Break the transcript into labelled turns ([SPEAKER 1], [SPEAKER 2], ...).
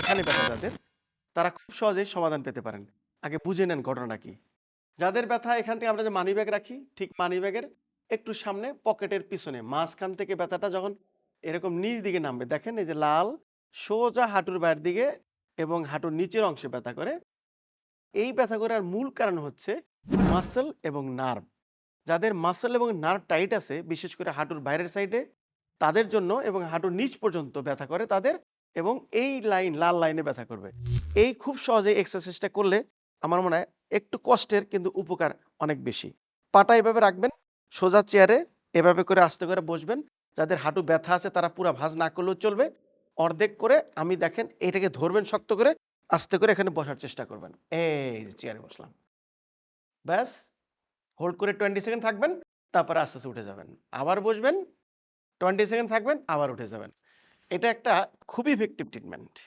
[SPEAKER 1] এখানে ব্যথা যাদের, তারা খুব সহজেই সমাধান পেতে পারেন। আগে বুঝে নেন ঘটনাটা কি। যাদের ব্যথা, এখান থেকে আমরা যে মানি ব্যাগ রাখি, ঠিক মানি ব্যাগের একটু সামনে পকেটের পিছনে, মাঝখান থেকে ব্যথাটা যখন এরকম নিচ দিকে নামবে, দেখেন এই যে লাল, সোজা হাঁটুর বাইরের দিকে এবং হাঁটুর নিচের অংশে ব্যথা করে। এই ব্যথা করার মূল কারণ হচ্ছে মাসেল এবং নার্ভ যাদের মাসেল এবং নার্ভ টাইট আছে, বিশেষ করে হাঁটুর বাইরের সাইডে তাদের জন্য এবং হাঁটুর নিচ পর্যন্ত ব্যথা করে, তাদের এবং এই লাইন, লাল লাইনে ব্যথা করবে। এই খুব সহজে এক্সারসাইজটা করলে আমার মনে হয় একটু কষ্টের কিন্তু উপকার অনেক বেশি। পাটা এভাবে রাখবেন, সোজা চেয়ারে এভাবে করে আস্তে করে বসবেন, যাদের হাঁটু ব্যথা আছে তারা পুরা ভাঁজ না করলেও চলবে। অর্ধেক করে আমি দেখেন এটাকে ধরবেন শক্ত করে, আস্তে করে এখানে বসার চেষ্টা করবেন। এই চেয়ারে বসলাম। ব্যাস হোল্ড করে টোয়েন্টি সেকেন্ড থাকবেন, তারপরে আস্তে আস্তে উঠে যাবেন। আবার বসবেন টোয়েন্টি সেকেন্ড থাকবেন, আবার উঠে যাবেন। এটা একটা খুবই ইফেক্টিভ ট্রিটমেন্ট